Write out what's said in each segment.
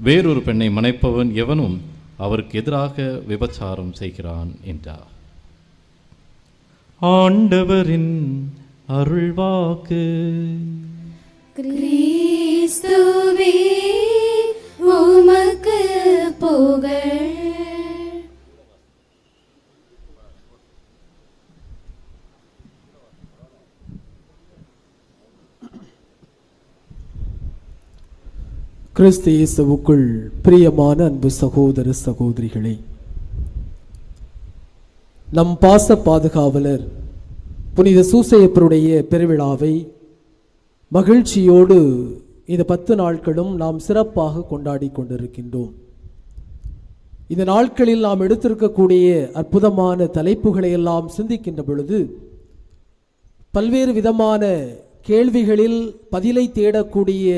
வேறொரு பெண்ணை மனைப்பவன் எவனும் அவருக்கு எதிராக விபச்சாரம் செய்கிறான் என்றார். ஆண்டவரின் அருள்வாக்கு. கிறிஸ்துவே உமக்கு புகழ். கிறிஸ்து இயேசுவுக்குள் பிரியமான அன்பு சகோதர சகோதரிகளே நம் பாச பாதுகாவலர் புனித சூசையப்பருடைய பெருவிழாவை மகிழ்ச்சியோடு இந்த பத்து நாட்களும் நாம் சிறப்பாக கொண்டாடி கொண்டிருக்கின்றோம். இந்த நாட்களில் நாம் எடுத்திருக்கக்கூடிய அற்புதமான தலைப்புகளை எல்லாம் சிந்திக்கின்ற பொழுது பல்வேறு விதமான கேள்விகளில் பதிலை தேடக்கூடிய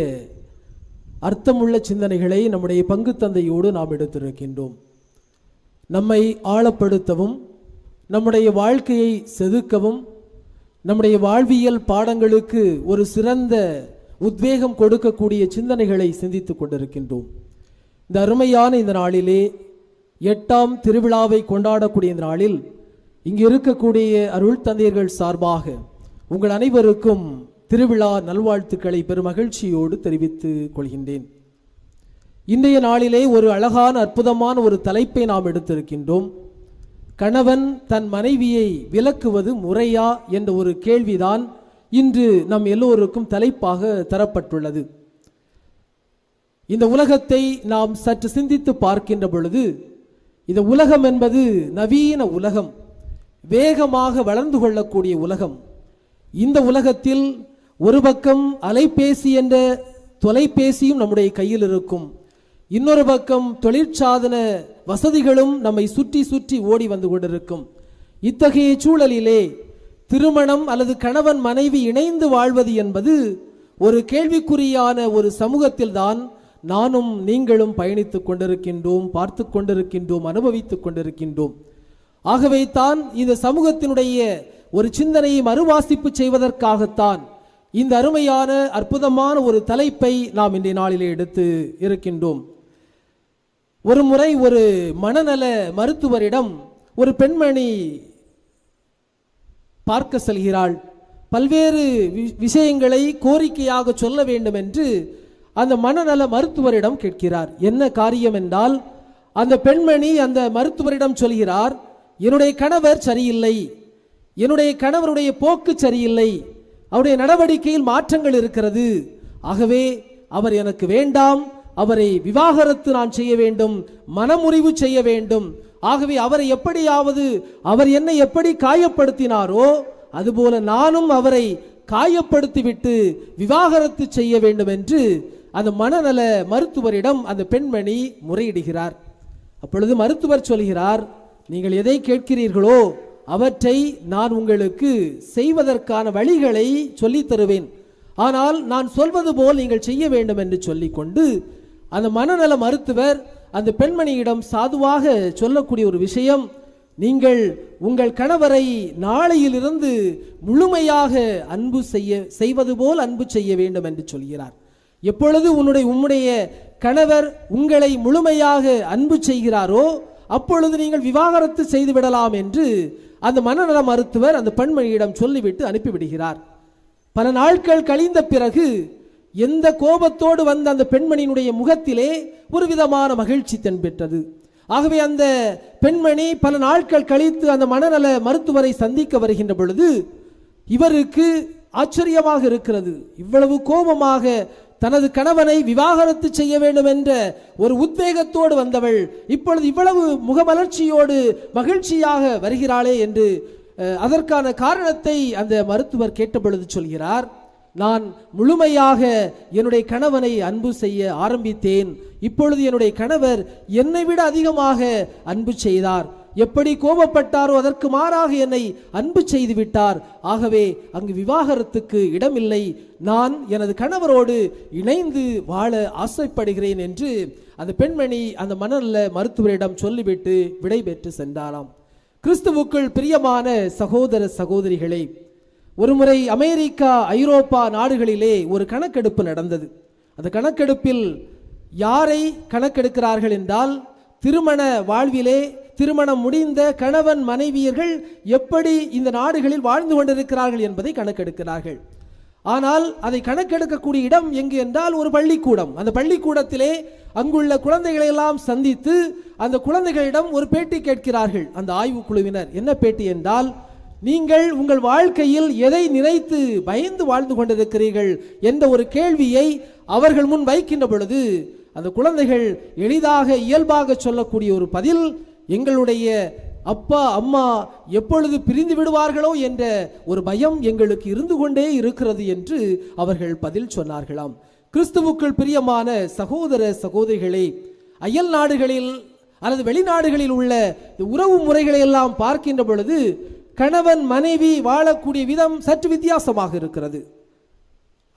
அர்த்தமுள்ள சிந்தனைகளை நம்முடைய பங்கு தந்தையோடு நாம் எடுத்திருக்கின்றோம். நம்மை ஆழப்படுத்தவும் நம்முடைய வாழ்க்கையை செதுக்கவும் நம்முடைய வாழ்வியல் பாடங்களுக்கு ஒரு சிறந்த உத்வேகம் கொடுக்கக்கூடிய சிந்தனைகளை சிந்தித்துக் கொண்டிருக்கின்றோம். இந்த அருமையான இந்த நாளிலே எட்டாம் திருவிழாவை கொண்டாடக்கூடிய இந்த நாளில் இங்கு இருக்கக்கூடிய அருள் தந்தையர்கள் சார்பாக உங்கள் அனைவருக்கும் திருவிழா நல்வாழ்த்துக்களை பெருமகிழ்ச்சியோடு தெரிவித்துக் கொள்கின்றேன். இன்றைய நாளிலே ஒரு அழகான அற்புதமான ஒரு தலைப்பை நாம் எடுத்திருக்கின்றோம். கணவன் தன் மனைவியை விலக்குவது முறையா என்ற ஒரு கேள்விதான் இன்று நம் எல்லோருக்கும் தலைப்பாக தரப்பட்டுள்ளது. இந்த உலகத்தை நாம் சற்று சிந்தித்து பார்க்கின்ற பொழுது இந்த உலகம் என்பது நவீன உலகம் வேகமாக வளர்ந்து கொள்ளக்கூடிய உலகம். இந்த உலகத்தில் ஒரு பக்கம் அலைபேசி என்ற தொலைபேசியும் நம்முடைய கையில் இருக்கும். இன்னொரு பக்கம் தொழிற்சாதன வசதிகளும் நம்மை சுற்றி சுற்றி ஓடி வந்து கொண்டிருக்கும். இத்தகைய சூழலிலே திருமணம் அல்லது கணவன் மனைவி இணைந்து வாழ்வது என்பது ஒரு கேள்விக்குறியான ஒரு சமூகத்தில்தான் நானும் நீங்களும் பயணித்துக் கொண்டிருக்கின்றோம் பார்த்து கொண்டிருக்கின்றோம் அனுபவித்துக் கொண்டிருக்கின்றோம். ஆகவே தான் இந்த சமூகத்தினுடைய ஒரு சிந்தனையை மறுவாசிப்பு செய்வதற்காகத்தான் இந்த அருமையான அற்புதமான ஒரு தலைப்பை நாம் இன்றைய நாளிலே எடுத்து இருக்கின்றோம். ஒரு முறை ஒரு மனநல மருத்துவரிடம் ஒரு பெண்மணி பார்க்க செல்கிறாள். பல்வேறு வி- விஷயங்களை கோரிக்கையாக சொல்ல வேண்டும் என்று அந்த மனநல மருத்துவரிடம் கேட்கிறார். என்ன காரியம் என்றால் அந்த பெண்மணி அந்த மருத்துவரிடம் சொல்கிறார் என்னுடைய கணவர் சரியில்லை. என்னுடைய கணவருடைய போக்கு சரியில்லை. அவருடைய நடவடிக்கையில் மாற்றங்கள் இருக்கிறது. ஆகவே அவர் எனக்கு வேண்டாம். அவரை விவாகரத்து நான் செய்ய வேண்டும். மனமுறிவு செய்ய வேண்டும். ஆகவே அவரை எப்படியாவது அவர் என்னை எப்படி காயப்படுத்தினாரோ அதுபோல நானும் அவரை காயப்படுத்திவிட்டு விவாகரத்து செய்ய வேண்டும் என்று அந்த மனநல மருத்துவரிடம் அந்த பெண்மணி முறையிடுகிறார். அப்பொழுது மருத்துவர் சொல்கிறார் நீங்கள் எதை கேட்கிறீர்களோ அவற்றை நான் உங்களுக்கு செய்வதற்கான வழிகளை சொல்லித் தருவேன் ஆனால் நான் சொல்வது போல் நீங்கள் செய்ய வேண்டும் என்று சொல்லிக்கொண்டு அந்த மனநல மருத்துவர் அந்த பெண்மணியிடம் சாதுவாக சொல்லக்கூடிய ஒரு விஷயம் நீங்கள் உங்கள் கணவரை நாளையிலிருந்து முழுமையாக அன்பு செய்ய செய்வது போல் அன்பு செய்ய வேண்டும் என்று சொல்கிறார். எப்பொழுது உன்னுடைய உம்முடைய கணவர் உங்களை முழுமையாக அன்பு செய்கிறாரோ அப்பொழுது நீங்கள் விவாகரத்து செய்து விடலாம் என்று அந்த மனநல மருத்துவர் அந்த பெண்மணியிடம் சொல்லிவிட்டு அனுப்பிவிடுகிறார். பல நாட்கள் கழிந்த பிறகு எந்த கோபத்தோடு வந்த அந்த பெண்மணியினுடைய முகத்திலே ஒரு விதமான மகிழ்ச்சி தென்பெற்றது. ஆகவே அந்த பெண்மணி பல நாட்கள் கழித்து அந்த மனநல மருத்துவரை சந்திக்க வருகின்ற பொழுது இவருக்கு ஆச்சரியமாக இருக்கிறது. இவ்வளவு கோபமாக தனது கணவனை விவாகரத்து செய்ய வேண்டும் என்ற ஒரு உத்வேகத்தோடு வந்தவள் இப்பொழுது இவ்வளவு முகமலர்ச்சியோடு மகிழ்ச்சியாக வருகிறாளே என்று அதற்கான காரணத்தை அந்த மருத்துவர் கேட்டபொழுது சொல்கிறார் நான் முழுமையாக என்னுடைய கணவனை அன்பு செய்ய ஆரம்பித்தேன். இப்பொழுது என்னுடைய கணவர் என்னை விட அதிகமாக அன்பு செய்தார். எப்படி கோபப்பட்டாரோ அதற்கு மாறாக என்னை அன்பு செய்து விட்டார் ஆகவே அங்கு விவாகரத்துக்கு இடமில்லை. நான் எனது கணவரோடு இணைந்து வாழ ஆசைப்படுகிறேன் என்று அந்த பெண்மணி அந்த மனநல மருத்துவரிடம் சொல்லிவிட்டு விடைபெற்று சென்றாராம். கிறிஸ்துவுக்குள் பிரியமான சகோதர சகோதரிகளே ஒருமுறை அமெரிக்கா ஐரோப்பா நாடுகளிலே ஒரு கணக்கெடுப்பு நடந்தது. அந்த கணக்கெடுப்பில் யாரை கணக்கெடுக்கிறார்கள் என்றால் திருமண வாழ்விலே திருமணம் முடிந்த கணவன் மனைவியர்கள் எப்படி இந்த நாடுகளில் வாழ்ந்து கொண்டிருக்கிறார்கள் என்பதை கணக்கெடுக்கிறார்கள். ஆனால் அதை கணக்கெடுக்கக்கூடிய இடம் எங்கு என்றால் ஒரு பள்ளிக்கூடம். அந்த பள்ளிக்கூடத்திலே அங்குள்ள குழந்தைகளை எல்லாம் சந்தித்து அந்த குழந்தைகளிடம் ஒரு பேட்டி கேட்கிறார்கள். அந்த ஆய்வு குழுவினர் என்ன பேட்டி என்றால் நீங்கள் உங்கள் வாழ்க்கையில் எதை நினைத்து பயந்து வாழ்ந்து கொண்டிருக்கிறீர்கள் என்ற ஒரு கேள்வியை அவர்கள் முன் வைக்கின்ற பொழுது அந்த குழந்தைகள் எளிதாக இயல்பாக சொல்லக்கூடிய ஒரு பதில் எங்களுடைய அப்பா அம்மா எப்பொழுது பிரிந்து விடுவார்களோ என்ற ஒரு பயம் எங்களுக்கு இருந்து கொண்டே இருக்கிறது என்று அவர்கள் பதில் சொன்னார்களாம். கிறிஸ்துவுக்குள் பிரியமான சகோதர சகோதரிகளே அயல் நாடுகளில் அல்லது வெளிநாடுகளில் உள்ள உறவு முறைகளை எல்லாம் பார்க்கின்ற பொழுது கணவன் மனைவி வாழக்கூடிய விதம் சற்று வித்தியாசமாக இருக்கிறது.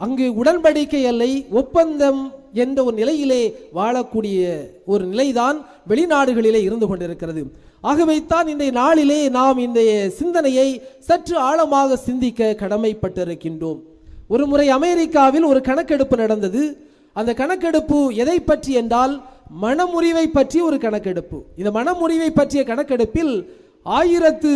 அங்கு உடன்படிக்கை அல்லை ஒப்பந்தம் என்ற ஒரு நிலையிலே வாழக்கூடிய ஒரு நிலைதான் வெளிநாடுகளிலே இருந்து கொண்டிருக்கிறது. ஆகவேத்தான் இன்றைய நாளிலே நாம் இந்த சிந்தனையை சற்று ஆழமாக சிந்திக்க கடமைப்பட்டிருக்கின்றோம். ஒரு முறை அமெரிக்காவில் ஒரு கணக்கெடுப்பு நடந்தது. அந்த கணக்கெடுப்பு எதை பற்றி என்றால் மனமுறிவை பற்றி ஒரு கணக்கெடுப்பு. இந்த மனமுறிவை பற்றிய கணக்கெடுப்பில் ஆயிரத்து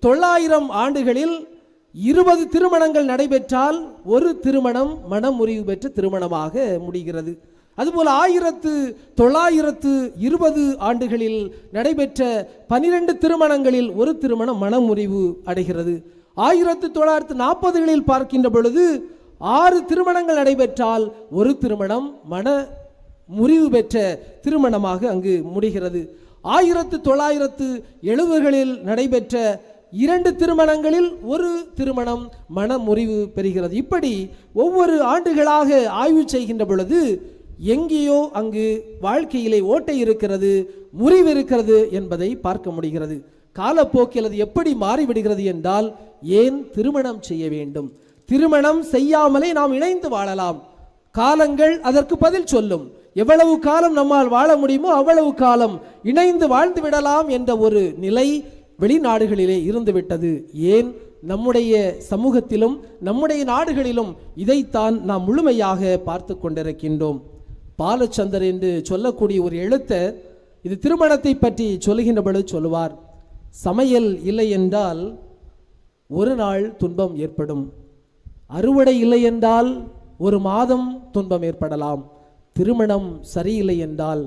தொள்ளாயிரம் ஆண்டுகளில் இருபது திருமணங்கள் நடைபெற்றால் ஒரு திருமணம் மனமுறிவு பெற்ற திருமணமாக முடிகிறது. அதுபோல் ஆயிரத்து தொள்ளாயிரத்து இருபது ஆண்டுகளில் நடைபெற்ற பனிரெண்டு திருமணங்களில் ஒரு திருமணம் மனமுறிவு அடைகிறது. ஆயிரத்து தொள்ளாயிரத்து நாற்பதுகளில் பார்க்கின்ற பொழுது ஆறு திருமணங்கள் நடைபெற்றால் ஒரு திருமணம் மன முறிவு பெற்ற திருமணமாக அங்கு முடிகிறது. ஆயிரத்து தொள்ளாயிரத்து எழுபதுகளில் நடைபெற்ற இரண்டு திருமணங்களில் ஒரு திருமணம் மனமுறிவு பெறுகிறது. இப்படி ஒவ்வொரு ஆண்டுகளாக ஆய்வு செய்கின்ற பொழுது எங்கேயோ அங்கு வாழ்க்கையிலே ஓட்டை இருக்கிறது முறிவு இருக்கிறது என்பதை பார்க்க முடிகிறது. காலப்போக்கில் அது எப்படி மாறிவிடுகிறது என்றால் ஏன் திருமணம் செய்ய வேண்டும்? திருமணம் செய்யாமலே நாம் இணைந்து வாழலாம். காலங்கள் அதற்கு பதில் சொல்லும். எவ்வளவு காலம் நம்மால் வாழ முடியுமோ அவ்வளவு காலம் இணைந்து வாழ்ந்து விடலாம் என்ற ஒரு நிலை வெளிநாடுகளிலே இருந்துவிட்டது. ஏன்? நம்முடைய சமூகத்திலும் நம்முடைய நாடுகளிலும் இதைத்தான் நாம் முழுமையாக பார்த்து கொண்டிருக்கின்றோம். பாலச்சந்தர் என்று சொல்லக்கூடிய ஒரு எழுத்தர் இது திருமணத்தை பற்றி சொல்லுகின்ற பொழுது சொல்லுவார். சமையல் இல்லை என்றால் ஒரு நாள் துன்பம் ஏற்படும். அறுவடை இல்லை என்றால் ஒரு மாதம் துன்பம் ஏற்படலாம். திருமணம் சரியில்லை என்றால்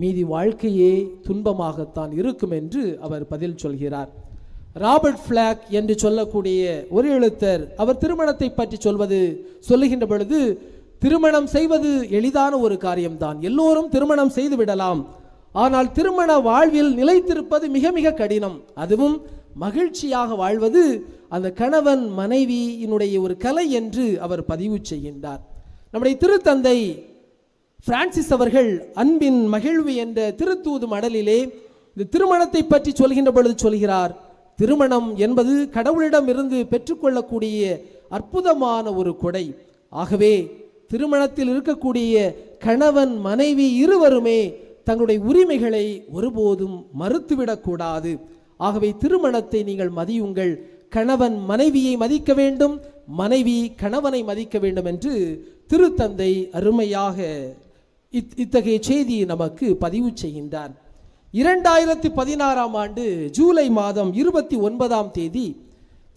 மீதி வாழ்க்கையே துன்பமாகத்தான் இருக்கும் என்று அவர் பதில் சொல்கிறார். ராபர்ட் ஃபிளாக் என்று சொல்லக்கூடிய ஒரு எழுத்தர் அவர் திருமணத்தை பற்றி சொல்வது சொல்லுகின்ற பொழுது திருமணம் செய்வது எளிதான ஒரு காரியம்தான். எல்லோரும் திருமணம் செய்து விடலாம். ஆனால் திருமண வாழ்வில் நிலைத்திருப்பது மிக மிக கடினம். அதுவும் மகிழ்ச்சியாக வாழ்வது அந்த கணவன் மனைவியினுடைய ஒரு கலை என்று அவர் பதிவு செய்கின்றார். நம்முடைய திருத்தந்தை பிரான்சிஸ் அவர்கள் அன்பின் மகிழ்வு என்ற திருத்தூது மடலிலே இந்த திருமணத்தை பற்றி சொல்கின்ற பொழுது சொல்கிறார் திருமணம் என்பது கடவுளிடம் இருந்து பெற்றுக்கொள்ளக்கூடிய அற்புதமான ஒரு கொடை. ஆகவே திருமணத்தில் இருக்கக்கூடிய கணவன் மனைவி இருவருமே தங்களுடைய உரிமைகளை ஒருபோதும் மறுத்துவிடக்கூடாது ஆகவே திருமணத்தை நீங்கள் மதியுங்கள். கணவன் மனைவியை மதிக்க வேண்டும் மனைவி கணவனை மதிக்க வேண்டும் என்று திருத்தந்தை அருமையாக இத்- இத்தகைய செய்தியை நமக்கு பதிவு செய்கின்றார் இரண்டாயிரத்தி பதினாறாம் ஆண்டு ஜூலை மாதம் இருபத்தி ஒன்பதாம் தேதி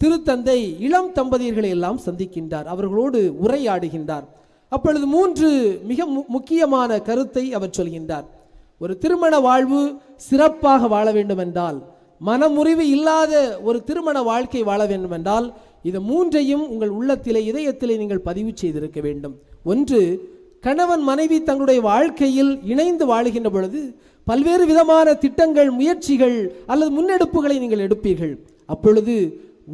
திருத்தந்தை இளம் தம்பதியர்களை எல்லாம் சந்திக்கின்றார். அவர்களோடு உரையாடுகின்றார். அப்பொழுது மூன்று மிக மு- முக்கியமான கருத்தை அவர் சொல்கின்றார். ஒரு திருமண வாழ்வு சிறப்பாக வாழ வேண்டுமென்றால் மனமுறிவு இல்லாத ஒரு திருமண வாழ்க்கை வாழ வேண்டுமென்றால் இது மூன்றையும் உங்கள் உள்ளத்திலே இதயத்திலே நீங்கள் பதிவு செய்திருக்க வேண்டும். ஒன்று கணவன் மனைவி தங்களுடைய வாழ்க்கையில் இணைந்து வாழுகின்ற பொழுது பல்வேறு விதமான திட்டங்கள் முயற்சிகள் அல்லது முன்னெடுப்புகளை நீங்கள் எடுப்பீர்கள். அப்பொழுது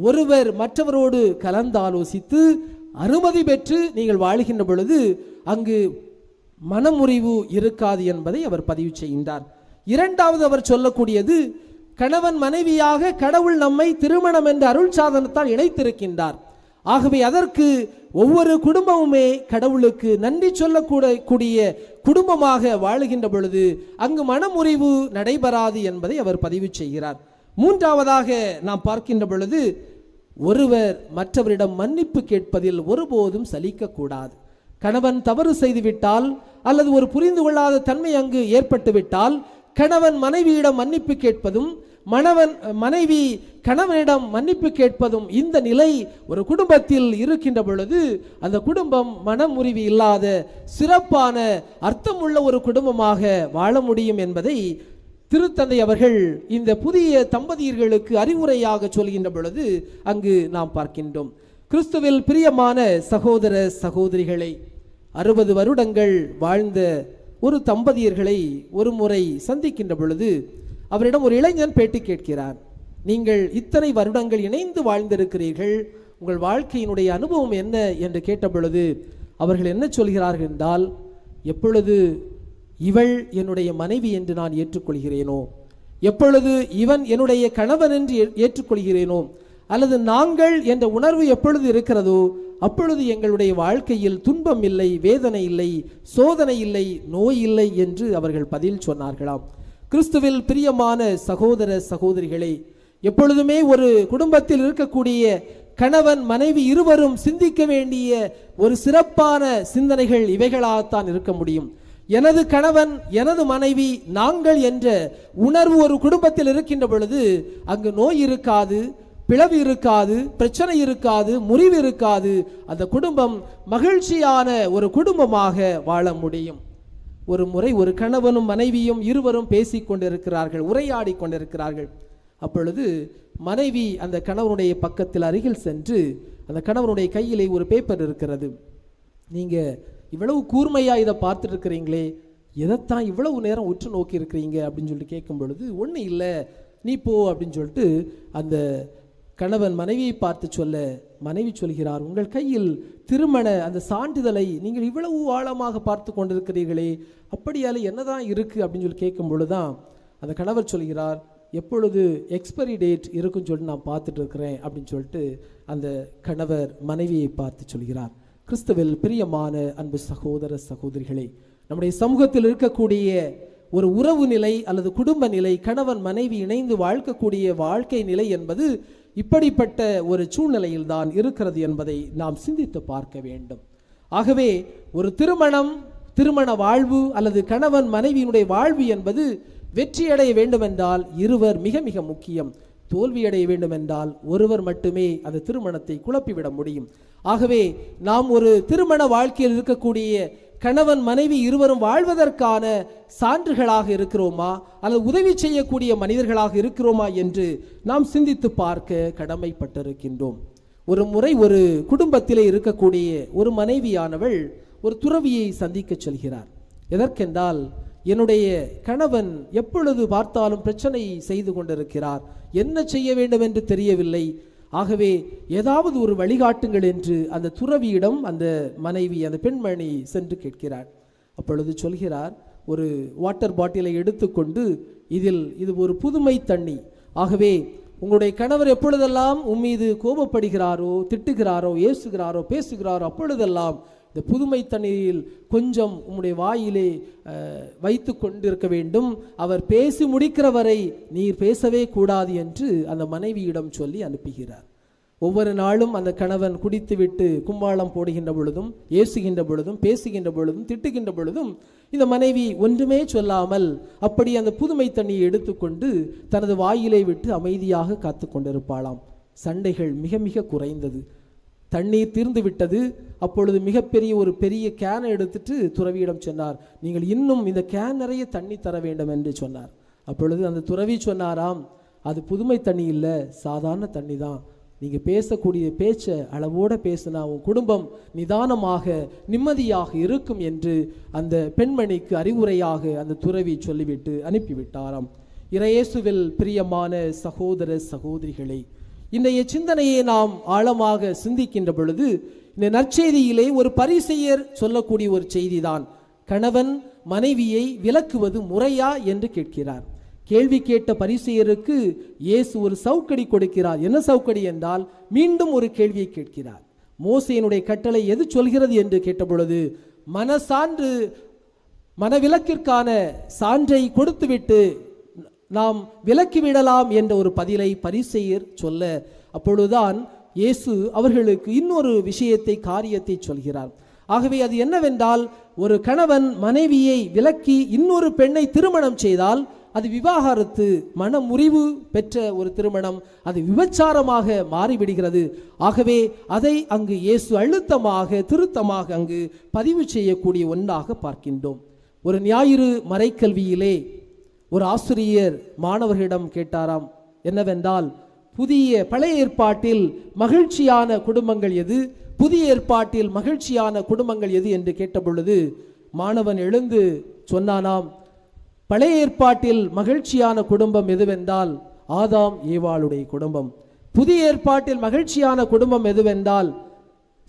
ஒருவர் மற்றவரோடு கலந்தாலோசித்து அனுமதி பெற்று நீங்கள் வாழுகின்ற பொழுது அங்கு மனமுறிவு இருக்காது என்பதை அவர் பதிவு செய்கின்றார். இரண்டாவது அவர் சொல்லக்கூடியது கணவன் மனைவியாக கடவுள் நம்மை திருமணம் என்ற அருள் சாதனத்தால் இணைத்திருக்கின்றார். ஆகவே அதற்கு ஒவ்வொரு குடும்பமுமே கடவுளுக்கு நன்றி சொல்லக்கூட கூடிய குடும்பமாக வாழுகின்ற பொழுது அங்கு மனமுறிவு நடைபெறாது என்பதை அவர் பதிவு செய்கிறார். மூன்றாவதாக நாம் பார்க்கின்ற பொழுது ஒருவர் மற்றவரிடம் மன்னிப்பு கேட்பதில் ஒருபோதும் சலிக்கக்கூடாது. கணவன் தவறு செய்துவிட்டால் அல்லது ஒரு புரிந்து கொள்ளாத தன்மை அங்கு ஏற்பட்டுவிட்டால் கணவன் மனைவியிடம் மன்னிப்பு கேட்பதும் மணவன் மனைவி கணவனிடம் மன்னிப்பு கேட்பதும் இந்த நிலை ஒரு குடும்பத்தில் இருக்கின்ற பொழுது அந்த குடும்பம் மனமுறிவு இல்லாத சிறப்பான அர்த்தமுள்ள ஒரு குடும்பமாக வாழ முடியும் என்பதை திருத்தந்தை அவர்கள் இந்த புதிய தம்பதியர்களுக்கு அறிவுரையாக சொல்கின்ற பொழுது அங்கு நாம் பார்க்கின்றோம். கிறிஸ்துவில் பிரியமான சகோதர சகோதரிகளை அறுபது வருடங்கள் வாழ்ந்த ஒரு தம்பதியர்களை ஒரு முறை சந்திக்கின்ற பொழுது அவரிடம் ஒரு இளைஞன் பேட்டி கேட்கிறார் நீங்கள் இத்தனை வருடங்கள் இணைந்து வாழ்ந்திருக்கிறீர்கள். உங்கள் வாழ்க்கையினுடைய அனுபவம் என்ன? என்று கேட்ட பொழுது அவர்கள் என்ன சொல்கிறார்கள் என்றால் எப்பொழுது இவள் என்னுடைய மனைவி என்று நான் ஏற்றுக்கொள்கிறேனோ எப்பொழுது இவன் என்னுடைய கணவன் என்று ஏற்றுக்கொள்கிறேனோ அல்லது நாங்கள் என்ற உணர்வு எப்பொழுது இருக்கிறதோ அப்பொழுது எங்களுடைய வாழ்க்கையில் துன்பம் இல்லை வேதனை இல்லை சோதனை இல்லை நோய் இல்லை என்று அவர்கள் பதில் சொன்னார்களாம். கிறிஸ்துவில் பிரியமான சகோதர சகோதரிகளை எப்பொழுதுமே ஒரு குடும்பத்தில் இருக்கக்கூடிய கணவன் மனைவி இருவரும் சிந்திக்க வேண்டிய ஒரு சிறப்பான சிந்தனைகள் இவைகளாகத்தான் இருக்க முடியும். எனது கணவன் எனது மனைவி நாங்கள் என்ற உணர்வு ஒரு குடும்பத்தில் இருக்கின்ற பொழுது அங்கு நோய் இருக்காது பிளவு இருக்காது பிரச்சனை இருக்காது முறிவு இருக்காது. அந்த குடும்பம் மகிழ்ச்சியான ஒரு குடும்பமாக வாழ முடியும். ஒரு முறை ஒரு கணவனும் மனைவியும் இருவரும் பேசிக் கொண்டிருக்கிறார்கள் உரையாடி கொண்டிருக்கிறார்கள். அப்பொழுது மனைவி அந்த கணவனுடைய பக்கத்தில் அருகில் சென்று அந்த கணவனுடைய கையிலே ஒரு பேப்பர் இருக்கிறது. நீங்கள் இவ்வளவு கூர்மையாக இதை பார்த்துட்டு இருக்கிறீங்களே எதைத்தான் இவ்வளவு நேரம் உற்று நோக்கி இருக்கிறீங்க அப்படின்னு சொல்லிட்டு கேட்கும் பொழுது ஒன்றும் இல்லை நீ போ அப்படின்னு சொல்லிட்டு அந்த கணவன் மனைவியை பார்த்து சொல்ல மனைவி சொல்கிறார் உங்கள் கையில் திருமண அந்த சான்றிதழை நீங்கள் இவ்வளவு ஆழமாக பார்த்து கொண்டிருக்கிறீர்களே அப்படியால என்னதான் இருக்கு? அப்படின்னு சொல்லி கேட்கும் பொழுதுதான் அந்த கணவர் சொல்கிறார் எப்பொழுது எக்ஸ்பைரி டேட் இருக்குன்னு சொல்லிட்டு நான் பார்த்துட்டு இருக்கிறேன் அப்படின்னு சொல்லிட்டு அந்த கணவர் மனைவியை பார்த்து சொல்கிறார். கிறிஸ்துவில் பிரியமான அன்பு சகோதர சகோதரிகளே நம்முடைய சமூகத்தில் இருக்கக்கூடிய ஒரு உறவு நிலை அல்லது குடும்ப நிலை கணவன் மனைவி இணைந்து வாழ்க்கக்கூடிய வாழ்க்கை நிலை என்பது இப்படிப்பட்ட ஒரு சூழ்நிலையில் தான் இருக்கிறது என்பதை நாம் சிந்தித்து பார்க்க வேண்டும். ஆகவே ஒரு திருமணம் திருமண வாழ்வு அல்லது கணவன் மனைவியினுடைய வாழ்வு என்பது வெற்றியடைய வேண்டுமென்றால் இருவர் மிக மிக முக்கியம். தோல்வியடைய வேண்டுமென்றால் ஒருவர் மட்டுமே அந்த திருமணத்தை குழப்பிவிட முடியும். ஆகவே நாம் ஒரு திருமண வாழ்க்கையில் இருக்கக்கூடிய கணவன் மனைவி இருவரும் வாழ்வதற்கான சான்றுகளாக இருக்கிறோமா? அல்லது உதவி செய்யக்கூடிய மனிதர்களாக இருக்கிறோமா என்று நாம் சிந்தித்து பார்க்க கடமைப்பட்டிருக்கின்றோம். ஒரு முறை ஒரு குடும்பத்திலே இருக்கக்கூடிய ஒரு மனைவியானவள் ஒரு துறவியை சந்திக்க செல்கிறார். எதற்கென்றால் என்னுடைய கணவன் எப்பொழுது பார்த்தாலும் பிரச்சனை செய்து கொண்டிருக்கிறார். என்ன செய்ய வேண்டும் என்று தெரியவில்லை. ஆகவே ஏதாவது ஒரு வழிகாட்டுங்கள் என்று அந்த துறவியிடம் அந்த மனைவி அந்த பெண்மணி சென்று கேட்கிறார் அப்பொழுது சொல்கிறார் ஒரு வாட்டர் பாட்டிலை எடுத்துக்கொண்டு இதில் இது ஒரு புதுமை தண்ணி. ஆகவே உங்களுடைய கணவர் எப்பொழுதெல்லாம் உம்மீது கோபப்படுகிறாரோ திட்டுகிறாரோ ஏசுகிறாரோ பேசுகிறாரோ அப்பொழுதெல்லாம் இந்த புதுமை தண்ணீரில் கொஞ்சம் உம்முடைய வாயிலே அஹ், வைத்து கொண்டிருக்க வேண்டும். அவர் பேசி முடிக்கிற வரை நீர் பேசவே கூடாது என்று அந்த மனைவியிடம் சொல்லி அனுப்புகிறார். ஒவ்வொரு நாளும் அந்த கணவன் குடித்துவிட்டு கும்பாளம் போடுகின்ற பொழுதும் ஏசுகின்ற பொழுதும் பேசுகின்ற பொழுதும் திட்டுகின்ற பொழுதும் இந்த மனைவி ஒன்றுமே சொல்லாமல் அப்படி அந்த புதுமை தண்ணியை எடுத்துக்கொண்டு தனது வாயிலை விட்டு அமைதியாக காத்து கொண்டிருப்பாளாம் சண்டைகள் மிக மிக குறைந்தது. தண்ணீர் தீர்ந்து விட்டது. அப்பொழுது மிகப்பெரிய ஒரு பெரிய கேனை எடுத்துட்டு துறவியிடம் சொன்னார் நீங்கள் இன்னும் இந்த கேன் நிறைய தண்ணி தர வேண்டும் என்று சொன்னார். அப்பொழுது அந்த துறவி சொன்னாராம் அது புதுமை தண்ணி இல்லை சாதாரண தண்ணி தான். நீங்கள் பேசக்கூடிய பேச்சை அளவோட பேசினா உன் குடும்பம் நிதானமாக நிம்மதியாக இருக்கும் என்று அந்த பெண்மணிக்கு அறிவுரையாக அந்த துறவி சொல்லிவிட்டு அனுப்பிவிட்டாராம். இறையேசுவில் பிரியமான சகோதர சகோதரிகளை இன்றைய சிந்தனையை நாம் ஆழமாக சிந்திக்கின்ற பொழுது இந்த நற்செய்தியிலே ஒரு பரிசெயர் சொல்லக்கூடிய ஒரு செய்திதான். கணவன் மனைவியை விலக்குவது முறையா என்று கேட்கிறார். கேள்வி கேட்ட பரிசெயருக்கு இயேசு ஒரு சவுக்கடி கொடுக்கிறார். என்ன சவுக்கடி என்றால் மீண்டும் ஒரு கேள்வியை கேட்கிறார். மோசையினுடைய கட்டளை எது சொல்கிறது என்று கேட்டபொழுது மனசான்று மனவிலக்கிற்கான சான்றை கொடுத்துவிட்டு நாம் விலக்கிவிடலாம் என்ற ஒரு பதிலை பரிசெயர் சொல்ல அப்பொழுதுதான் இயேசு அவர்களுக்கு இன்னொரு விஷயத்தை காரியத்தை சொல்கிறார். ஆகவே அது என்னவென்றால் ஒரு கணவன் மனைவியை விலக்கி இன்னொரு பெண்ணை திருமணம் செய்தால் அது விவாகரத்து மனமுறிவு பெற்ற ஒரு திருமணம் அது விபச்சாரமாக மாறிவிடுகிறது. ஆகவே அதை அங்கு இயேசு அழுத்தமாக திருத்தமாக அங்கு பதிவு செய்யக்கூடிய ஒன்றாக பார்க்கின்றோம். ஒரு ஞாயிறு மறைக்கல்வியிலே ஒரு ஆசிரியர் மாணவர்களிடம் கேட்டாராம் என்னவென்றால் புதிய பழைய ஏற்பாட்டில் மகிழ்ச்சியான குடும்பங்கள் எது? புதிய ஏற்பாட்டில் மகிழ்ச்சியான குடும்பங்கள் எது? என்று கேட்டபொழுது மாணவன் எழுந்து சொன்னானாம் பழைய ஏற்பாட்டில் மகிழ்ச்சியான குடும்பம் எதுவென்றால் ஆதாம் ஏவாளுடைய குடும்பம். புதிய ஏற்பாட்டில் மகிழ்ச்சியான குடும்பம் எதுவென்றால்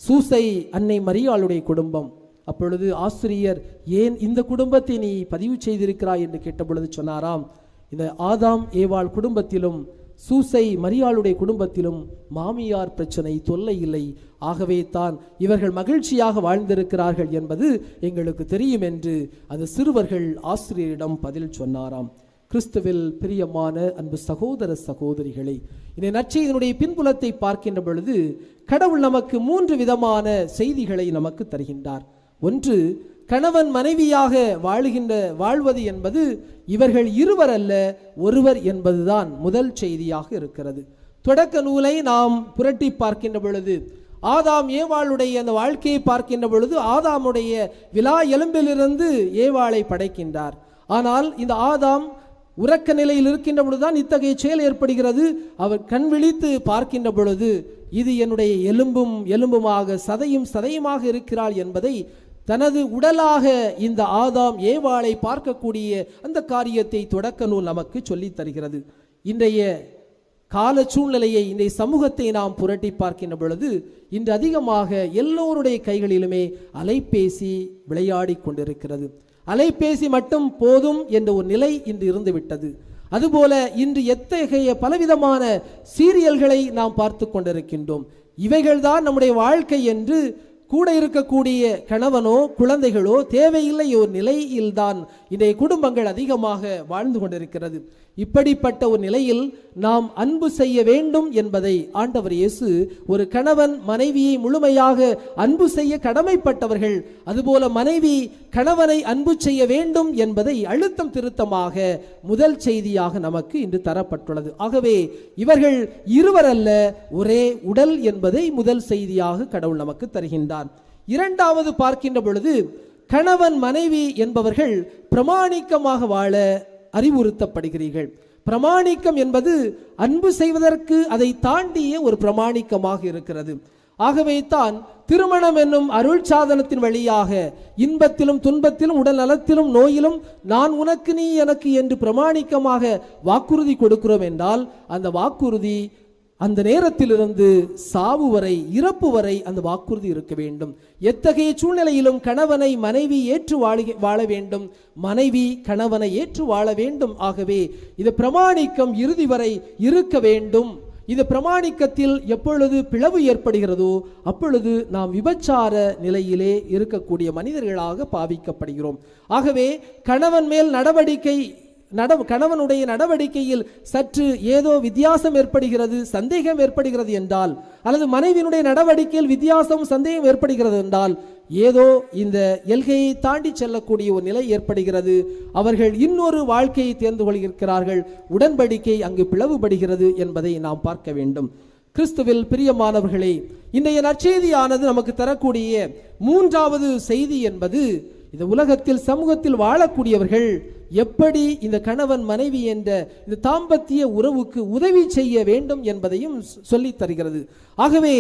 சூசை அன்னை மரியாளுடைய குடும்பம். அப்பொழுது ஆசிரியர் ஏன் இந்த குடும்பத்தை நீ பதிவு செய்திருக்கிறாய்? என்று கேட்டபொழுது சொன்னாராம் இந்த ஆதாம் ஏவாள் குடும்பத்திலும் சூசை மரியாளுடைய குடும்பத்திலும் மாமியார் பிரச்சனை தொல்லை இல்லை ஆகவே தான் இவர்கள் மகிழ்ச்சியாக வாழ்ந்திருக்கிறார்கள் என்பது எங்களுக்கு தெரியும் என்று அந்த சிறுவர்கள் ஆசிரியரிடம் பதில் சொன்னாராம். கிறிஸ்துவில் பிரியமான அன்பு சகோதர சகோதரிகளை இந்த நற்செய்தியினுடைய பின்புலத்தை பார்க்கின்ற பொழுது கடவுள் நமக்கு மூன்று விதமான செய்திகளை நமக்கு தருகின்றார். ஒன்று கணவன் மனைவியாக வாழுகின்ற வாழ்வது என்பது இவர்கள் இருவர் அல்ல ஒருவர் என்பதுதான் முதல் செய்தியாக இருக்கிறது. தொடக்க நூலை நாம் புரட்டி பார்க்கின்ற பொழுது ஆதாம் ஏவாளுடைய அந்த வாழ்க்கையை பார்க்கின்ற பொழுது ஆதாமுடைய விழா எலும்பிலிருந்து ஏவாளை படைக்கின்றார். ஆனால் இந்த ஆதாம் உறக்க நிலையில் இருக்கின்ற பொழுதுதான் இத்தகைய செயல் ஏற்படுகிறது. அவர் கண் விழித்து பார்க்கின்ற பொழுது இது என்னுடைய எலும்பும் எலும்புமாக சதையும் சதையுமாக இருக்கிறாள் என்பதை தனது உடலாக இந்த ஆதாம் ஏவாளை பார்க்கக்கூடிய அந்த காரியத்தை தொடக்க நூல் நமக்கு சொல்லித் தருகிறது. இன்றைய கால சூழ்நிலையை இன்றைய சமூகத்தை நாம் புரட்டி பார்க்கின்ற பொழுது இன்று அதிகமாக எல்லோருடைய கைகளிலுமே அலைபேசி விளையாடி கொண்டிருக்கிறது. அலைபேசி மட்டும் போதும் என்ற ஒரு நிலை இன்று இருந்துவிட்டது அதுபோல இன்று எத்தகைய பலவிதமான சீரியல்களை நாம் பார்த்து கொண்டிருக்கின்றோம். இவைகள்தான் நம்முடைய வாழ்க்கை என்று கூட இருக்கக்கூடிய கணவனோ குழந்தைகளோ தேவையில்லை ஒரு நிலையில்தான் இன்றைய குடும்பங்கள் அதிகமாக வாழ்ந்து கொண்டிருக்கிறது. இப்படிப்பட்ட ஒரு நிலையில் நாம் அன்பு செய்ய வேண்டும் என்பதை ஆண்டவர் இயேசு ஒரு கணவன் மனைவியை முழுமையாக அன்பு செய்ய கடமைப்பட்டவர்கள் அதுபோல மனைவி கணவனை அன்பு செய்ய வேண்டும் என்பதை அழுத்தம் திருத்தமாக முதல் செய்தியாக நமக்கு இன்று தரப்பட்டுள்ளது. ஆகவே இவர்கள் இருவரல்ல ஒரே உடல் என்பதை முதல் செய்தியாக கடவுள் நமக்கு தருகின்றார். இரண்டாவது பார்க்கின்ற பொழுது கணவன் மனைவி என்பவர்கள் பிரமாணிக்கமாக வாழ அறிவுறுத்தப்படுகிறீர்கள். பிரமாணிக்கம் என்பது அன்பு செய்வதற்கு அதை தாண்டிய ஒரு பிரமாணிக்கமாக இருக்கிறது. ஆகவே தான் திருமணம் என்னும் அருள் சாதனத்தின் வழியாக இன்பத்திலும் துன்பத்திலும் உடல் நலத்திலும் நோயிலும் நான் உனக்கு நீ எனக்கு என்று பிரமாணிக்கமாக வாக்குறுதி கொடுக்கிறோம் என்றால் அந்த வாக்குறுதி அந்த நேரத்திலிருந்து சாவு வரை இறப்பு வரை அந்த வாக்குறுதி இருக்க வேண்டும். எத்தகைய சூழ்நிலையிலும் கணவனை மனைவி ஏற்று வாழ வாழ வேண்டும். மனைவி கணவனை ஏற்று வாழ வேண்டும். ஆகவே இது பிரமாணிக்கம் இறுதி வரை இருக்க வேண்டும். இது பிரமாணிக்கத்தில் எப்பொழுது பிளவு ஏற்படுகிறதோ அப்பொழுது நாம் விபச்சார நிலையிலே இருக்கக்கூடிய மனிதர்களாக பாவிக்கப்படுகிறோம். ஆகவே கணவன் மேல் நடவடிக்கை நட கணவனுடைய நடவடிக்கையில் சற்று ஏதோ வித்தியாசம் ஏற்படுகிறது சந்தேகம் ஏற்படுகிறது என்றால் அல்லது மனைவியினுடைய நடவடிக்கையில் வித்தியாசம் சந்தேகம் ஏற்படுகிறது என்றால் ஏதோ இந்த எல்கையை தாண்டி செல்லக்கூடிய ஒரு நிலை ஏற்படுகிறது. அவர்கள் இன்னொரு வாழ்க்கையை தேர்ந்து கொள்கிறார்கள் உடன்படிக்கை அங்கு பிளவுபடுகிறது என்பதை நாம் பார்க்க வேண்டும். கிறிஸ்துவில் பிரியமானவர்களே இன்றைய நற்செய்தியானது நமக்கு தரக்கூடிய மூன்றாவது செய்தி என்பது இந்த உலகத்தில் சமூகத்தில் வாழக்கூடியவர்கள் எப்படி இந்த கணவன் மனைவி என்ற இந்த தாம்பத்திய உறவுக்கு உதவி செய்ய வேண்டும் என்பதையும் சொல்லி தருகிறது. ஆகவே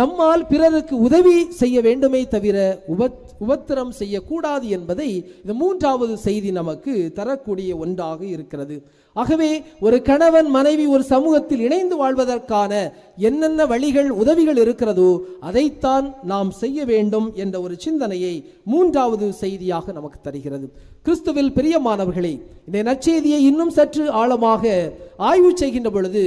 நம்மால் பிறருக்கு உதவி செய்ய வேண்டுமே தவிர உபத் உபத்திரம் செய்யக்கூடாது என்பதை இந்த மூன்றாவது செய்தி நமக்கு தரக்கூடிய ஒன்றாக இருக்கிறது. ஆகவே ஒரு கணவன் மனைவி ஒரு சமூகத்தில் இணைந்து வாழ்வதற்கான என்னென்ன வழிகள் உதவிகள் இருக்கிறதோ அதைத்தான் நாம் செய்ய வேண்டும் என்ற ஒரு சிந்தனையை மூன்றாவது செய்தியாக நமக்கு தருகிறது. கிறிஸ்துவில் பிரியமானவர்களே இந்த நற்செய்தியை இன்னும் சற்று ஆழமாக ஆய்வு செய்கின்ற பொழுது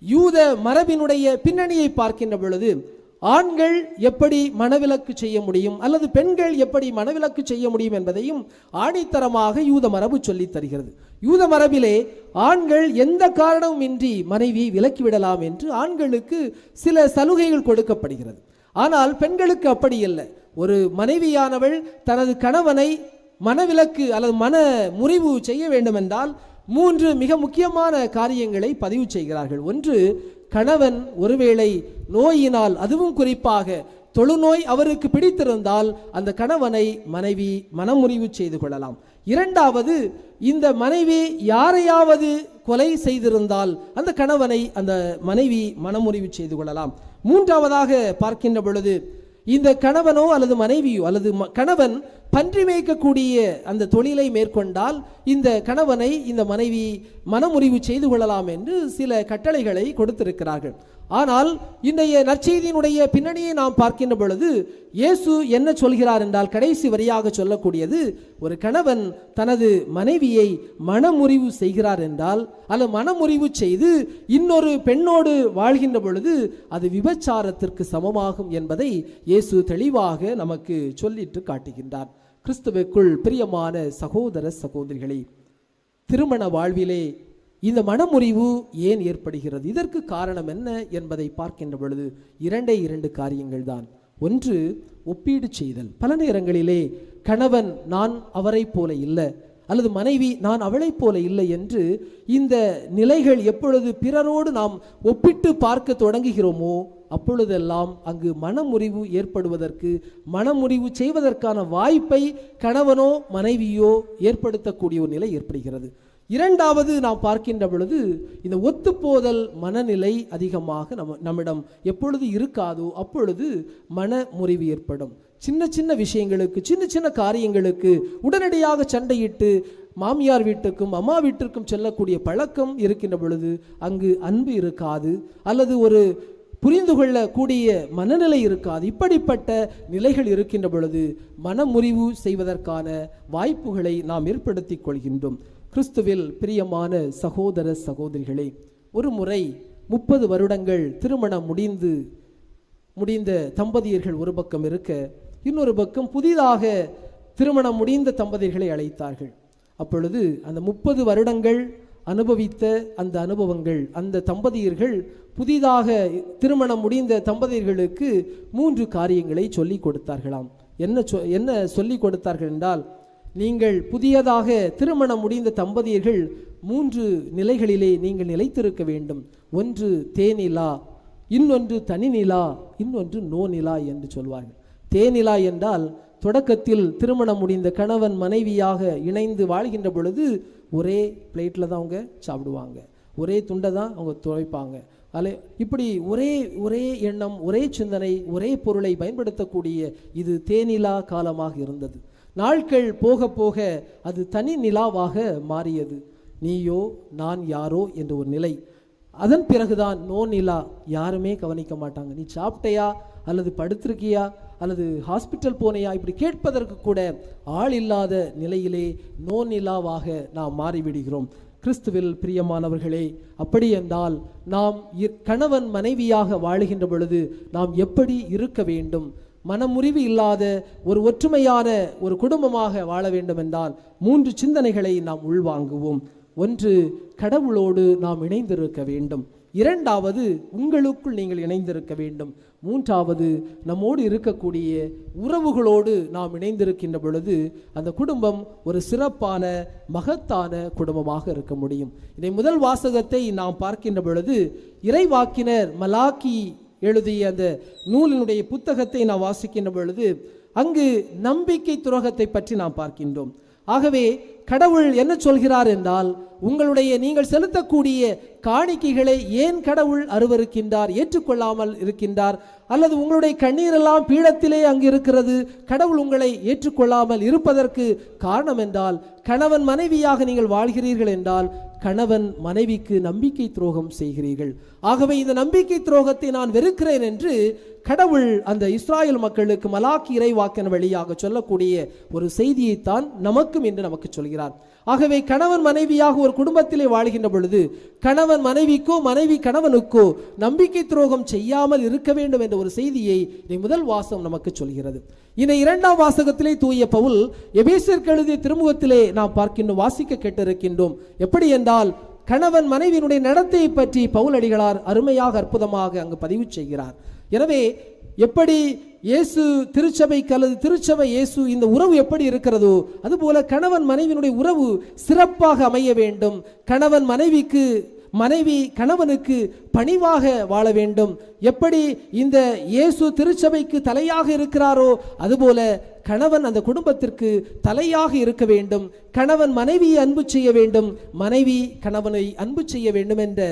யூத மரபினுடைய பின்னணியை பார்க்கின்ற பொழுது ஆண்கள் எப்படி மனவிலக்கு செய்ய முடியும்? அல்லது பெண்கள் எப்படி மனவிலக்கு செய்ய முடியும் என்பதையும் ஆணித்தரமாக யூத மரபு சொல்லித் தருகிறது. யூத மரபிலே ஆண்கள் எந்த காரணமுமின்றி மனைவியை விலக்கிவிடலாம் என்று ஆண்களுக்கு சில சலுகைகள் கொடுக்கப்படுகிறது. ஆனால் பெண்களுக்கு அப்படி இல்லை. ஒரு மனைவியானவள் தனது கணவனை மனவிலக்கு அல்லது மன முறிவு செய்ய வேண்டுமென்றால் மூன்று மிக முக்கியமான காரியங்களை பதிவு செய்கிறார்கள். ஒன்று கணவன் ஒருவேளை நோயினால் அதுவும் குறிப்பாக தொழுநோய் அவருக்கு பிடித்திருந்தால் அந்த கணவனை மனைவி மனமுறிவு செய்து கொள்ளலாம். இரண்டாவது இந்த மனைவி யாரையாவது கொலை செய்திருந்தால் அந்த கணவனை அந்த மனைவி மனமுறிவு செய்து கொள்ளலாம். மூன்றாவதாக பார்க்கின்ற பொழுது இந்த கணவனோ அல்லது மனைவியோ அல்லது கணவன் பன்றி மேய்க்கக்கூடிய அந்த தொழிலை மேற்கொண்டால் இந்த கணவனை இந்த மனைவி மனமுறிவு செய்து கொள்ளலாம் என்று சில கட்டளைகளை கொடுத்திருக்கிறார்கள். ஆனால் இன்றைய நற்செய்தியினுடைய பின்னணியை நாம் பார்க்கின்ற பொழுது இயேசு என்ன சொல்கிறார் என்றால் கடைசி வரியாக சொல்லக்கூடியது ஒரு கணவன் தனது மனைவியை மனமுறிவு செய்கிறார் என்றால் அல்லது மனமுறிவு செய்து இன்னொரு பெண்ணோடு வாழ்கின்ற பொழுது அது விபச்சாரத்திற்கு சமமாகும் என்பதை இயேசு தெளிவாக நமக்கு சொல்லிட்டு காட்டுகின்றார். கிறிஸ்துவுக்குள் பிரியமான சகோதர சகோதரிகளே திருமண வாழ்விலே இந்த மனமுறிவு ஏன் ஏற்படுகிறது? இதற்கு காரணம் என்ன என்பதை பார்க்கின்ற பொழுது இரண்டே இரண்டு காரியங்கள் தான் ஒன்று ஒப்பீடு செய்தல். பல நேரங்களிலே கணவன் நான் அவரைப் போல இல்லை அல்லது மனைவி நான் அவளைப் போல இல்லை என்று இந்த நிலைகள் எப்பொழுது பிறரோடு நாம் ஒப்பிட்டு பார்க்க தொடங்குகிறோமோ அப்பொழுதெல்லாம் அங்கு மனமுறிவு ஏற்படுவதற்கு மனமுறிவு செய்வதற்கான வாய்ப்பை கணவனோ மனைவியோ ஏற்படுத்தக்கூடிய ஒரு நிலை ஏற்படுகிறது. இரண்டாவது நாம் பார்க்கின்ற பொழுது இந்த ஒத்துப்போதல் மனநிலை அதிகமாக நம்ம நம்மிடம் எப்பொழுது இருக்காதோ அப்பொழுது மன முறிவு ஏற்படும். சின்ன சின்ன விஷயங்களுக்கு சின்ன சின்ன காரியங்களுக்கு உடனடியாக சண்டையிட்டு மாமியார் வீட்டுக்கும் அம்மா வீட்டிற்கும் செல்லக்கூடிய பழக்கம் இருக்கின்ற பொழுது அங்கு அன்பு இருக்காது. அல்லது ஒரு புரிந்து கொள்ளக்கூடிய மனநிலை இருக்காது. இப்படிப்பட்ட நிலைகள் இருக்கின்ற பொழுது மனமுறிவு செய்வதற்கான வாய்ப்புகளை நாம் ஏற்படுத்திக் கொள்கின்றோம். கிறிஸ்துவில் பிரியமான சகோதர சகோதரிகளே ஒரு முறை முப்பது வருடங்கள் திருமணம் முடிந்து முடிந்த தம்பதியர்கள் ஒரு பக்கம் இருக்க இன்னொரு பக்கம் புதிதாக திருமணம் முடிந்த தம்பதிகளை அழைத்தார்கள். அப்பொழுது அந்த முப்பது வருடங்கள் அனுபவித்த அந்த அனுபவங்கள் அந்த தம்பதியர்கள் புதிதாக திருமணம் முடிந்த தம்பதியர்களுக்கு மூன்று காரியங்களை சொல்லி கொடுத்தார்களாம். என்ன சொ என்ன சொல்லி கொடுத்தார்கள் என்றால் நீங்கள் புதியதாக திருமணம் முடிந்த தம்பதியர்கள் மூன்று நிலைகளிலே நீங்கள் நிலைத்திருக்க வேண்டும். ஒன்று தேனிலா இன்னொன்று தனிநிலா இன்னொன்று நோநிலா என்று சொல்வார்கள். தேனிலா என்றால் தொடக்கத்தில் திருமணம் முடிந்த கணவன் மனைவியாக இணைந்து வாழ்கின்ற பொழுது ஒரே பிளேட்டில் தான் அவங்க சாப்பிடுவாங்க. ஒரே துண்டை தான் அவங்க துவைப்பாங்க. அலை இப்படி ஒரே ஒரே எண்ணம் ஒரே சிந்தனை ஒரே பொருளை பயன்படுத்தக்கூடிய இது தேனிலா காலமாக இருந்தது. நாட்கள் போக போக அது தனி நிலாவாக மாறியது. நீயோ நான் யாரோ என்ற ஒரு நிலை. அதன் பிறகுதான் நோ நிலா. யாருமே கவனிக்க மாட்டாங்க. நீ சாப்பிட்டையா? அல்லது படுத்திருக்கியா? அல்லது ஹாஸ்பிட்டல் போனையா? இப்படி கேட்பதற்கு கூட ஆள் இல்லாத நிலையிலே நோ நிலாவாக நாம் மாறிவிடுகிறோம். கிறிஸ்துவில் பிரியமானவர்களே அப்படி என்றால் நாம் இ- கணவன் மனைவியாக வாழுகின்ற பொழுது நாம் எப்படி இருக்க வேண்டும்? மனமுறிவு இல்லாத ஒரு ஒற்றுமையான ஒரு குடும்பமாக வாழ வேண்டும் என்றால் மூன்று சிந்தனைகளை நாம் உள்வாங்குவோம். ஒன்று கடவுளோடு நாம் இணைந்திருக்க வேண்டும். இரண்டாவது உங்களுக்குள் நீங்கள் இணைந்திருக்க வேண்டும். மூன்றாவது நம்மோடு இருக்கக்கூடிய உறவுகளோடு நாம் இணைந்திருக்கின்ற பொழுது அந்த குடும்பம் ஒரு சிறப்பான மகத்தான குடும்பமாக இருக்க முடியும். இதை முதல் வாசகத்தை நாம் பார்க்கின்ற பொழுது இறைவாக்கினர் மலாக்கி எழுதிய அந்த நூலினுடைய புத்தகத்தை நாம் வாசிக்கின்ற பொழுது அங்கு நம்பிக்கை துரோகத்தை பற்றி நாம் பார்க்கின்றோம். ஆகவே கடவுள் என்ன சொல்கிறார் என்றால் உங்களுடைய நீங்கள் செலுத்தக்கூடிய காணிக்கைகளை ஏன் கடவுள் அருவருக்கின்றார் ஏற்றுக்கொள்ளாமல் இருக்கின்றார் அல்லது உங்களுடைய கண்ணீரெல்லாம் பீடத்திலே அங்கு இருக்கிறது கடவுள் உங்களை ஏற்றுக்கொள்ளாமல் இருப்பதற்கு காரணம் என்றால் கணவன் மனைவியாக நீங்கள் வாழ்கிறீர்கள் என்றால் கணவன் மனைவிக்கு நம்பிக்கை துரோகம் செய்கிறீர்கள். ஆகவே இந்த நம்பிக்கை துரோகத்தை நான் வெறுக்கிறேன் என்று கடவுள் அந்த இஸ்ராயல் மக்களுக்கு மலாக்கி இறைவாக்கின வழியாக சொல்லக்கூடிய ஒரு செய்தியைத்தான் நமக்கும் என்று நமக்கு சொல்கிறார். ஆகவே கணவன் மனைவியாக ஒரு குடும்பத்திலே வாழ்கின்ற பொழுது கணவன் மனைவிக்கோ மனைவி கணவனுக்கோ நம்பிக்கை துரோகம் செய்யாமல் இருக்க வேண்டும் என்ற ஒரு செய்தியை இதை முதல் வாசகம் நமக்கு சொல்கிறது. இந்த இரண்டாம் வாசகத்திலே தூய பவுல் எபேசியருக்கு எழுதிய திருமுகத்திலே நாம் பார்க்கின்றோம் வாசிக்க கேட்டிருக்கின்றோம். எப்படி என்றால் கணவன் மனைவியினுடைய நடத்தையை பற்றி பவுல் அடிகளார் அருமையாக அற்புதமாக அங்கு பதிவு செய்கிறார். எனவே எப்படி இயேசு திருச்சபைக்கு அல்லது திருச்சபை இயேசு இந்த உறவு எப்படி இருக்கிறதோ அதுபோல கணவன் மனைவியினுடைய உறவு சிறப்பாக அமைய வேண்டும். கணவன் மனைவிக்கு மனைவி கணவனுக்கு பணிவாக வாழ வேண்டும். எப்படி இந்த இயேசு திருச்சபைக்கு தலையாக இருக்கிறாரோ அதுபோல கணவன் அந்த குடும்பத்திற்கு தலையாக இருக்க வேண்டும். கணவன் மனைவியை அன்பு செய்ய வேண்டும். மனைவி கணவனை அன்பு செய்ய வேண்டும் என்ற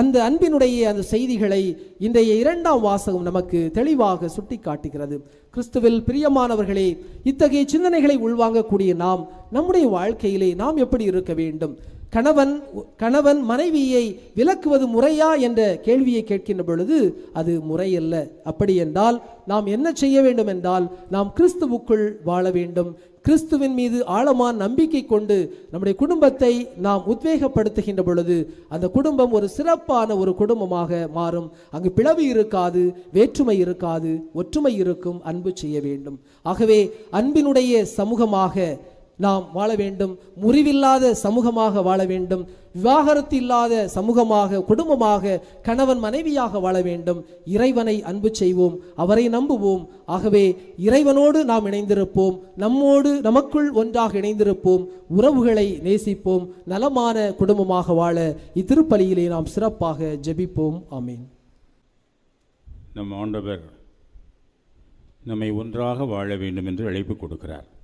அந்த அன்பினுடைய அந்த செய்திகளை இன்றைய இரண்டாம் வாசகம் நமக்கு தெளிவாக சுட்டி காட்டுகிறது கிறிஸ்துவில் பிரியமானவர்களே இத்தகைய சிந்தனைகளை உள்வாங்கக்கூடிய நாம் நம்முடைய வாழ்க்கையிலே நாம் எப்படி இருக்க வேண்டும்? கணவன் கணவன் மனைவியை விலக்குவது முறையா என்ற கேள்வியை கேட்கின்ற பொழுது அது முறையல்ல. அப்படி என்றால் நாம் என்ன செய்ய வேண்டும் என்றால் நாம் கிறிஸ்துவுக்குள் வாழ வேண்டும். கிறிஸ்துவின் மீது ஆழமான நம்பிக்கை கொண்டு நம்முடைய குடும்பத்தை நாம் உத்வேகப்படுத்துகின்ற பொழுது அந்த குடும்பம் ஒரு சிறப்பான ஒரு குடும்பமாக மாறும். அங்கு பிளவு இருக்காது வேற்றுமை இருக்காது ஒற்றுமை இருக்கும் அன்பு செய்ய வேண்டும். ஆகவே அன்பினுடைய சமூகமாக நாம் வாழ வேண்டும். முறிவில்லாத சமூகமாக வாழ வேண்டும். விவாகரத்து இல்லாத சமூகமாக குடும்பமாக கணவன் மனைவியாக வாழ வேண்டும். இறைவனை அன்பு செய்வோம். அவரை நம்புவோம். ஆகவே இறைவனோடு நாம் இணைந்திருப்போம். நம்மோடு நமக்குள் ஒன்றாக இணைந்திருப்போம். உறவுகளை நேசிப்போம். நலமான குடும்பமாக வாழ இத்திருப்பலியிலே நாம் சிறப்பாக ஜெபிப்போம். ஆமீன். நம் ஆண்டவர் நம்மை ஒன்றாக வாழ வேண்டும் என்று அழைப்பு கொடுக்கிறார்.